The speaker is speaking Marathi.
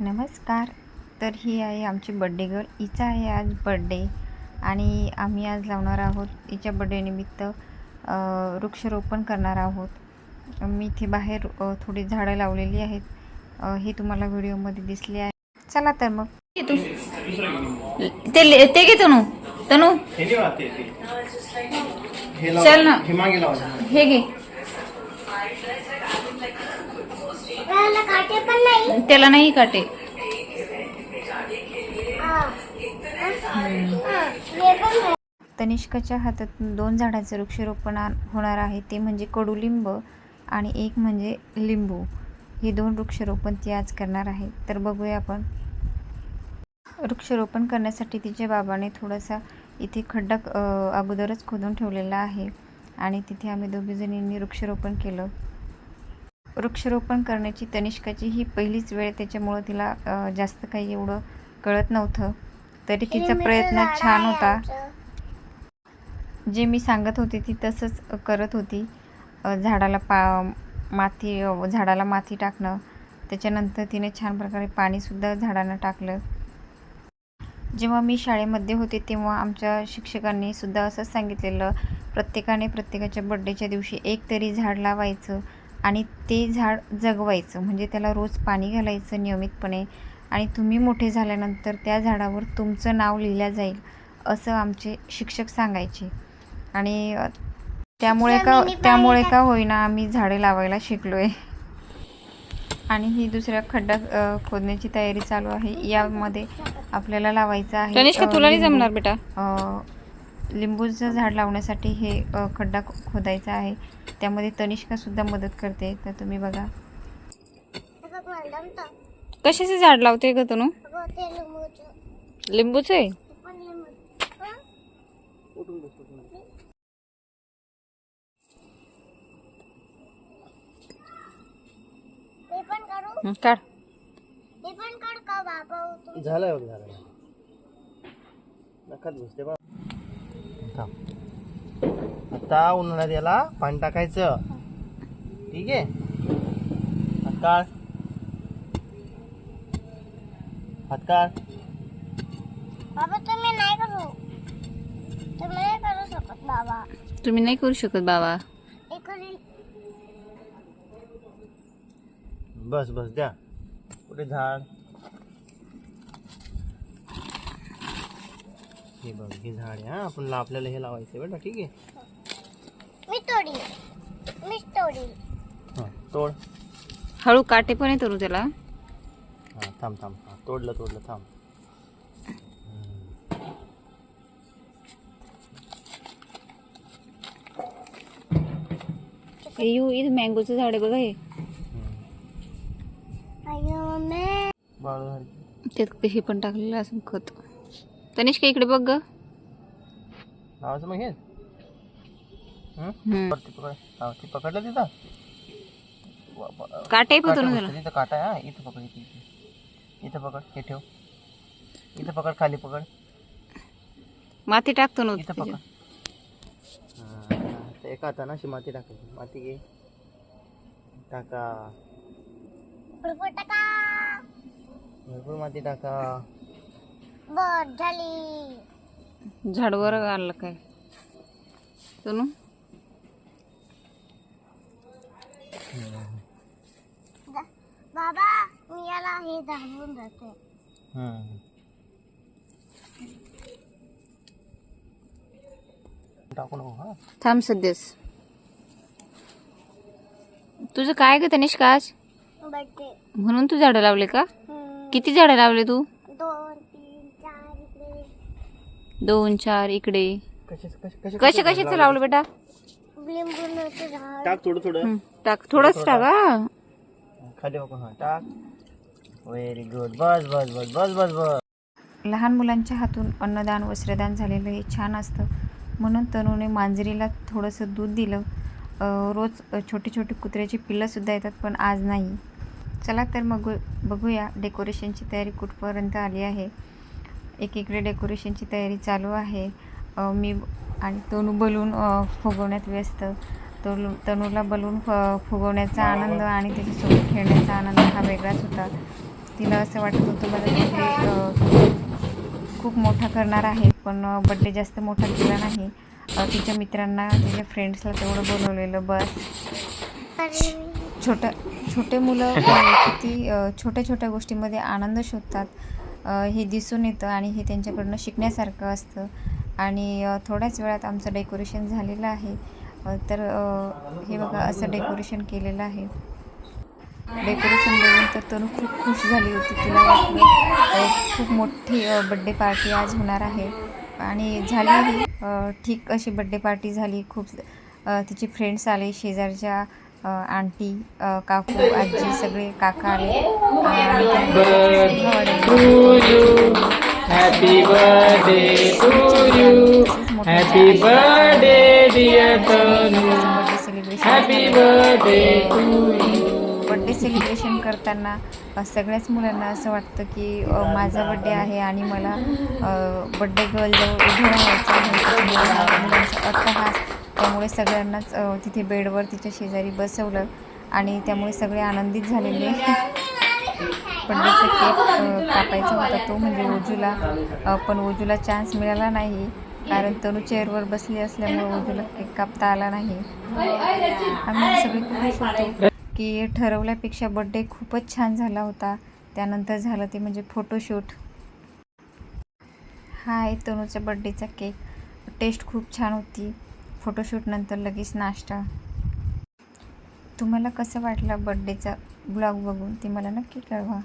नमस्कार. तर ही आहे आमची बड्डे गर्ल हिचा आहे आज बड्डे आणि आम्ही आज लावणार आहोत. हिच्या बड्डेनिमित्त वृक्षारोपण करणार आहोत. मी इथे बाहेर थोडी झाडं लावलेली आहेत. हे तुम्हाला व्हिडिओमध्ये दिसले आहे. चला तर मग. ते ले- ते घे तनू. तनू. हे. हे. चल ना. हे घे. त्याला काटे पण नाही. त्याला नाही काटे. हा. हा, हे. तनिष्काच्या हातातून दोन झाडाचं वृक्षारोपण होणार आहे. ते म्हणजे कडुलिंब आणि एक म्हणजे लिंबू. हे दोन वृक्षारोपण ती आज करणार आहे. तर बघूया आपण. वृक्षारोपण करण्यासाठी तिच्या बाबाने थोडासा इथे खड्डा अगोदरच खोदून ठेवलेला आहे. आणि तिथे आम्ही दोघीजणींनी वृक्षारोपण केलं. वृक्षारोपण करण्याची तनिष्काची ही पहिलीच वेळ त्याच्यामुळं तिला जास्त काही एवढं कळत नव्हतं. तरी तिचा प्रयत्न छान होता. जे मी सांगत होते ती तसंच करत होती. झाडाला पा माती झाडाला माती टाकणं. त्याच्यानंतर तिने छान प्रकारे पाणीसुद्धा झाडांना टाकलं. जेव्हा मी शाळेमध्ये होते तेव्हा आमच्या शिक्षकांनी सुद्धा असंच सांगितलेलं प्रत्येकाने प्रत्येकाच्या बड्डेच्या दिवशी एक तरी झाड लावायचं. आणि ते झाड जगवायचं. म्हणजे त्याला रोज पाणी घालायचं नियमितपणे. आणि तुम्ही मोठे झाल्यानंतर त्या झाडावर तुमचं नाव लिहिलं जाईल असं आमचे शिक्षक सांगायचे. आणि त्यामुळे का त्यामुळे का होईना आम्ही झाडे लावायला शिकलो आहे आणि ही दुसऱ्या खड्डा खोदण्याची तयारी चालू आहे. यामध्ये आपल्याला लावायचं आहे तुला. जमणार बेटा? लिंबूचं झाड लावण्यासाठी हे खड्डा खोदायचा आहे त्यामध्ये तनिष्कासुद्धा मदत करते तर तुम्ही बघा. कशाचे झाड लावते ग तनू लिंबूचं. लिंबूचे ते पण लिंबू. हा? ते पण काढू हं, काढ ते पण काढ का बाबा तू झालं बघ झालं नखात घुसते बा थांब. आता उन्हाळ्यात याला पाणी टाकायचं. ठीक आहे? हात काढ. हात काढ. बाबा तुम्ही नाही करू. तुम्ही नाही करू शकत बाबा. तुम्ही नाही करू शकत बाबा. बस बस द्या. कुठे झाड? हे बघ हे झाड आहे हा. आपण ला- आपल्याला हे लावायचं आहे बेटा ठीक आहे? मी तोडील मीच तोडील हां तोड. हळू काटे पण आहे तनू त्याला. हां थांब थांब. हां तोडलं तोडलं थांब. हे यू इथं मँगोचं झाड आहे बघा हे. अयो मे बाळू त्यात हे पण टाकलेलं असं खत. तनिष्का इकडे बघ ग. लावायचं मग हे? हं? हं. वरती पकड हा, ते पकडलं तिथं? वा- वा- काटे काटा बसतो, त्याला तिथं काटा आहे हा इथं पकड इथे इथे. इथं पकड हे ठेव. इथं पकड खाली पकड. माती टाकतो ना इथं पकड. हां, ते एका हातानं अशी माती टाकायची. माती घे. टाका. भरपूर माती टाका. बर झाली. झाडवर आलं काय? तनू जा. बाबा मी याला हे दाबून जाते हं. टाकू नको हा? थांब सध्याच तुझं काय ग तनिष्का आज म्हणून तू झाडं लावले का? किती झाडं लावले तू? दोन चार इकडे. कसे कशाचं लावलं? बेटा? लिंबूचं झाड टाक थोडं थोडं. हं, टाक. थोडंच टाक हा. खाली बघून हा टाक. व्हेरी गुड बस बस बस बस बस बस. लहान मुलांच्या हातून अन्नदान वस्त्रदान झालेलं हे छान असतं. म्हणून तनूने मांजरीला थोडंसं दूध दिलं. अ, रोज अ, छोटी छोटी कुत्र्याची पिल्लंसुद्धा येतात पण आज नाही. चला तर मग बघूया. डेकोरेशनची तयारी कुठपर्यंत आली आहे? एकीकडे डेकोरेशनची तयारी चालू आहे. मी आणि तनू बलून फुगवण्यात व्यस्त. तनू तनूला बलून फ फुगवण्याचा आनंद आणि त्याच्यासोबत खेळण्याचा आनंद हा वेगळाच होता. तिला असं वाटत होतं मला बड्डे खूप मोठा करणार आहे पण बड्डे जास्त मोठा केला नाही. तिच्या मित्रांना तिच्या फ्रेंड्सला तेवढं बोलवलेलं बस. छोटं छोटे मुलं किती छोट्या छोट्या गोष्टीमध्ये आनंद शोधतात. हे दिसून येतं आणि हे त्यांच्याकडनं शिकण्यासारखं असतं. आणि थोड्याच वेळात आमचं डेकोरेशन झालेलं आहे. तर हे बघा असं डेकोरेशन केलेलं आहे. डेकोरेशन बघून तर तनु खूप खुश झाली होती. तिला वाटलं खूप मोठी बड्डे पार्टी आज होणार आहे. आणि झाली ठीक अशी बड्डे पार्टी झाली. खूप तिचे फ्रेंड्स आले शेजारच्या आंटी काकू आजी सगळे काका आले Tanu. Birthday celebration Happy birthday to you. Birthday celebration करताना सगळ्याच मुलांना असं वाटतं की माझा बड्डे आहे आणि मला बड्डे गर्लजवळ उभं राहायचं आहे मुलांचा अट्टहास त्यामुळे सगळ्यांनाच तिथे बेडवर तिच्या शेजारी बसवलं आणि त्यामुळे सगळे आनंदित झालेले. पण त्याचा केक कापायचा होता तो म्हणजे ओजूला पण ओजूला चान्स मिळाला नाही कारण तनु चेअरवर बसली असल्यामुळे ओजूला केक कापता आला नाही. आम्ही सगळे खुश होतो की ठरवल्यापेक्षा बड्डे खूपच छान झाला होता. त्यानंतर झालं ते म्हणजे फोटोशूट हा आहे तनूच्या बड्डेचा केक टेस्ट खूप छान होती. फोटोशूटनंतर लगेच नाश्ता. तुम्हाला कसं वाटलं बड्डेचा ब्लॉग बघून ते मला नक्की कळवा.